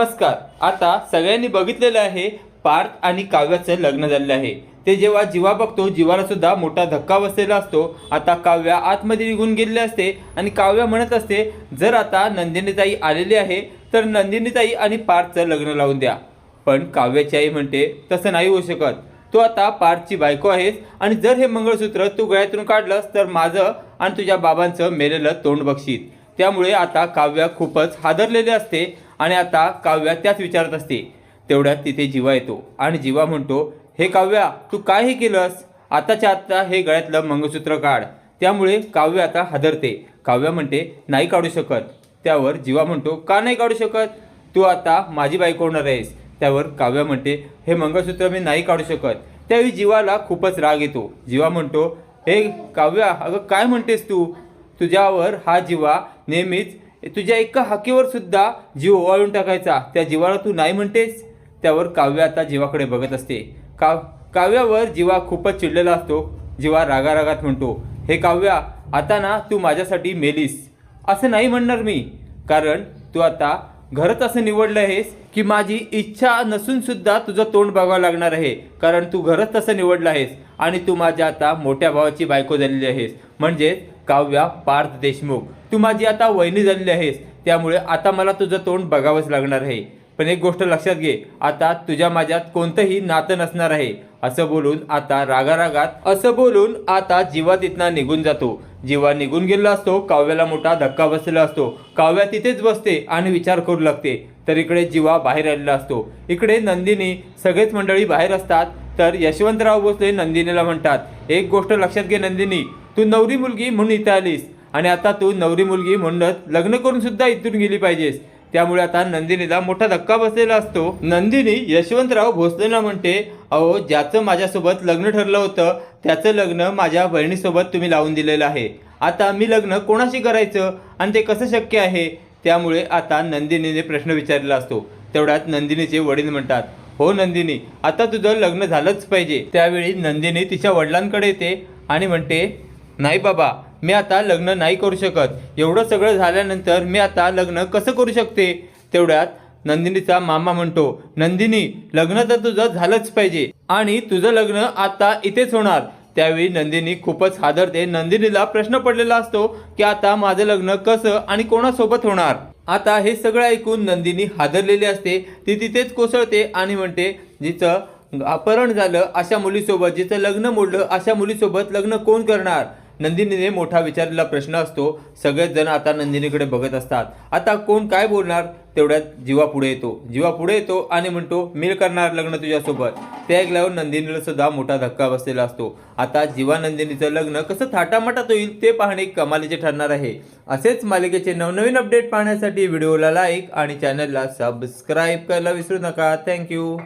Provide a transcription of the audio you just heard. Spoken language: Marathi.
नमस्कार. आता सगळ्यांनी बघितलेलं आहे पार्थ आणि काव्याचं लग्न झालेलं आहे. ते जेव्हा जीवा बघतो जीवाला सुद्धा मोठा धक्का बसलेला असतो. आता काव्या आतमध्ये निघून गेलेले असते आणि काव्या म्हणत असते जर आता नंदिनीताई आलेली आहे तर नंदिनीताई आणि पार्थचं लग्न लावून द्या. पण काव्याची आई म्हणते तसं नाही होऊ शकत. तू आता पार्थची बायको आहेस आणि जर हे मंगळसूत्र तू गळ्यातून काढलंस तर माझं आणि तुझ्या बाबांचं मेलेलं तोंड बक्षीत त्यामुळे आता काव्या खूपच हादरलेले असते आणि आता काव्या त्याच विचारत असते. तेवढ्यात तिथे जीवा येतो. आणि जीवा म्हणतो हे काव्या तू काय हे केलंस? आताच्या आत्ता हे गळ्यातलं मंगळसूत्र काढ. त्यामुळे काव्य आता हादरते. काव्य म्हणते नाही काढू शकत. त्यावर जीवा म्हणतो का नाही काढू शकत? तू आता माझी बायको होणार आहेस. त्यावर काव्य म्हणते हे मंगळसूत्र मी नाही काढू शकत. त्यावेळी जीवाला खूपच राग येतो. जीवा म्हणतो हे काव्या अगं काय म्हणतेस तू? तुझ्यावर हा जीवा नेहमीच तुझ्या एका हाकेवर सुद्धा जीव ओवाळून टाकायचा. त्या जीवाला तू नाही म्हणतेस? त्यावर काव्य आता जीवाकडे बघत असते. का काव्यावर जीवा खूपच चिडलेला असतो. जीवा रागारागात म्हणतो हे काव्या आता ना तू माझ्यासाठी मेलीस. असं नाही म्हणणार मी कारण तू आता घरच असं निवडलं आहेस की माझी इच्छा नसून सुद्धा तुझं तोंड बघावं लागणार आहे. कारण तू घरच तसं निवडलं आहेस आणि तू माझ्या आता मोठ्या भावाची बायको झालेली आहेस. म्हणजेच काव्या पार्थ देशमुख तू माझी आता वहिनी झालेली आहेस त्यामुळे आता मला तुझं तोंड बघावंच लागणार आहे. पण एक गोष्ट लक्षात घे आता तुझ्या माझ्यात कोणतंही नातं नसणार आहे. असं बोलून आता रागारागात असं बोलून आता जीवा तिथनं निघून जातो. जीवा निघून गेलेला असतो काव्याला मोठा धक्का बसलेला असतो. काव्या तिथेच बसते आणि विचार करू लागते. तर इकडे जीवा बाहेर आलेला असतो. इकडे नंदिनी सगळेच मंडळी बाहेर असतात. तर यशवंतराव भोसले नंदिनीला म्हणतात एक गोष्ट लक्षात घे नंदिनी तू नवरी मुलगी म्हणून इथं आलीस आणि आता तू नवरी मुलगी म्हणूनच लग्न करून सुद्धा इथून गेली पाहिजेस. त्यामुळे आता नंदिनीला मोठा धक्का बसलेला असतो. नंदिनी यशवंतराव भोसलेला म्हणते अहो ज्याचं माझ्यासोबत लग्न ठरलं होतं त्याचं लग्न माझ्या बहिणीसोबत तुम्ही लावून दिलेलं आहे. आता मी लग्न कोणाशी करायचं आणि ते कसं शक्य आहे? त्यामुळे आता नंदिनीने प्रश्न विचारलेला असतो. तेवढ्यात नंदिनीचे वडील म्हणतात हो नंदिनी आता तुझं लग्न झालंच पाहिजे. त्यावेळी नंदिनी तिच्या वडिलांकडे येते आणि म्हणते नाही बाबा मी आता लग्न नाही करू शकत. एवढं सगळं झाल्यानंतर मी आता लग्न कसं करू शकते? तेवढ्यात नंदिनीचा मामा म्हणतो नंदिनी लग्न तर तुझं झालंच पाहिजे आणि तुझं लग्न आता इथेच होणार. त्यावेळी नंदिनी खूपच हादरते. नंदिनीला प्रश्न पडलेला असतो की आता माझं लग्न कसं आणि कोणासोबत होणार? आता हे सगळं ऐकून नंदिनी हादरलेली असते. ती तिथेच कोसळते आणि म्हणते जिचं अपहरण झालं अशा मुलीसोबत जिचं लग्न मोडलं अशा मुलीसोबत लग्न कोण करणार? नंदिनीने मोठा विचारलेला प्रश्न असतो. सगळेच जण आता नंदिनीकडे बघत असतात. आता कोण काय बोलणार? तेवढ्यात जीवा पुढे येतो. जीवा पुढे येतो आणि म्हणतो मी करणार लग्न तुझ्यासोबत. ते ऐकल्यावर नंदिनीला सुद्धा मोठा धक्का बसलेला असतो. आता जीवा नंदिनीचं लग्न कसं थाटामाटात होईल ते पाहणे कमालीचे ठरणार आहे. असेच मालिकेचे नवनवीन अपडेट पाहण्यासाठी व्हिडिओला लाईक आणि चॅनलला सबस्क्राईब करायला विसरू नका. थँक्यू